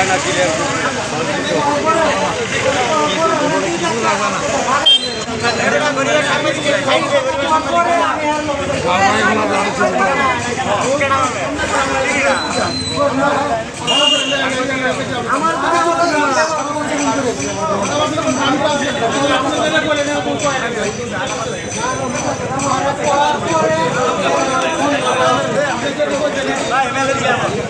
তো এটা কয়না ক্লিয়ার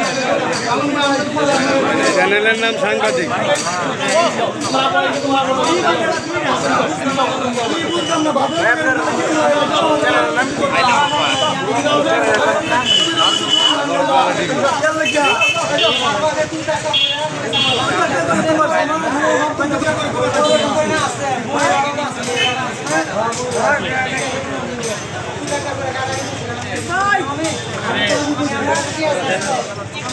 চ্যানেলের নাম সাংবাদিক। আমরা ওটাকে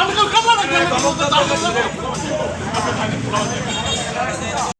আমি তো কামলা রাখলাম